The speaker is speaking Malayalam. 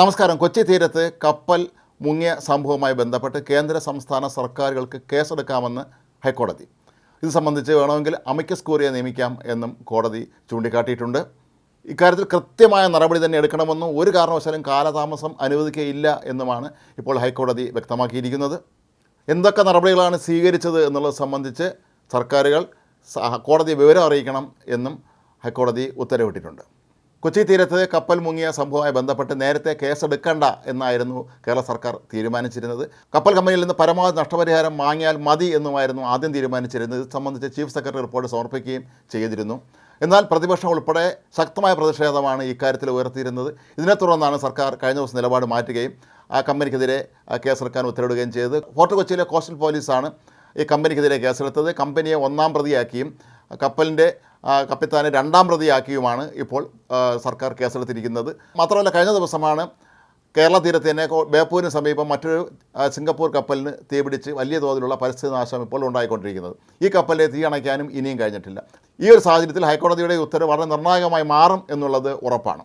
നമസ്കാരം. കൊച്ചി തീരത്ത് കപ്പൽ മുങ്ങിയ സംഭവവുമായി ബന്ധപ്പെട്ട് കേന്ദ്ര സംസ്ഥാന സർക്കാരുകൾക്ക് കേസെടുക്കാമെന്ന് ഹൈക്കോടതി. ഇത് സംബന്ധിച്ച് വേണമെങ്കിൽ അമിക്കസ് കൂറിയെ നിയമിക്കാം എന്നും കോടതി ചൂണ്ടിക്കാട്ടിയിട്ടുണ്ട്. ഇക്കാര്യത്തിൽ കൃത്യമായ നടപടി തന്നെ എടുക്കണമെന്നും ഒരു കാരണവശാലും കാലതാമസം അനുവദിക്കുകയില്ല എന്നുമാണ് ഇപ്പോൾ ഹൈക്കോടതി വ്യക്തമാക്കിയിരിക്കുന്നത്. എന്തൊക്കെ നടപടികളാണ് സ്വീകരിച്ചത് എന്നുള്ളത് സംബന്ധിച്ച് സർക്കാരുകൾ കോടതി വിവരം അറിയിക്കണം എന്നും ഹൈക്കോടതി ഉത്തരവിട്ടിട്ടുണ്ട്. കൊച്ചി തീരത്ത് കപ്പൽ മുങ്ങിയ സംഭവവുമായി ബന്ധപ്പെട്ട് നേരത്തെ കേസെടുക്കണ്ട എന്നായിരുന്നു കേരള സർക്കാർ തീരുമാനിച്ചിരുന്നത്. കപ്പൽ കമ്പനിയിൽ നിന്ന് പരമാവധി നഷ്ടപരിഹാരം വാങ്ങിയാൽ മതി എന്നുമായിരുന്നു ആദ്യം തീരുമാനിച്ചിരുന്നത്. ഇത് സംബന്ധിച്ച് ചീഫ് സെക്രട്ടറി റിപ്പോർട്ട് സമർപ്പിക്കുകയും ചെയ്തിരുന്നു. എന്നാൽ പ്രതിപക്ഷം ഉൾപ്പെടെ ശക്തമായ പ്രതിഷേധമാണ് ഇക്കാര്യത്തിൽ ഉയർത്തിയിരുന്നത്. ഇതിനെ തുടർന്നാണ് സർക്കാർ കഴിഞ്ഞ ദിവസം നിലപാട് മാറ്റുകയും ആ കമ്പനിക്കെതിരെ കേസെടുക്കാൻ ഉത്തരവിടുകയും ചെയ്തത്. ഫോർട്ട് കൊച്ചിയിലെ കോസ്റ്റൽ പോലീസാണ് ഈ കമ്പനിക്കെതിരെ കേസെടുത്തത്. കമ്പനിയെ ഒന്നാം പ്രതിയാക്കിയും കപ്പലിന്റെ കപ്പിത്താനെ രണ്ടാം പ്രതിയാക്കിയുമാണ് ഇപ്പോൾ സർക്കാർ കേസെടുത്തിരിക്കുന്നത്. മാത്രമല്ല കഴിഞ്ഞ ദിവസമാണ് കേരള തീരത്ത് തന്നെ ബേപ്പൂരിന് സമീപം മറ്റൊരു സിംഗപ്പൂർ കപ്പലിന് തീപിടിച്ച് വലിയ തോതിലുള്ള പരിസ്ഥിതി നാശം ഇപ്പോൾ ഉണ്ടായിക്കൊണ്ടിരിക്കുന്നത്. ഈ കപ്പലിനെ തീ അണയ്ക്കാനും ഇനിയും കഴിഞ്ഞിട്ടില്ല. ഈ ഒരു സാഹചര്യത്തിൽ ഹൈക്കോടതിയുടെ ഉത്തരവ് വളരെ നിർണായകമായി മാറും എന്നുള്ളത് ഉറപ്പാണ്.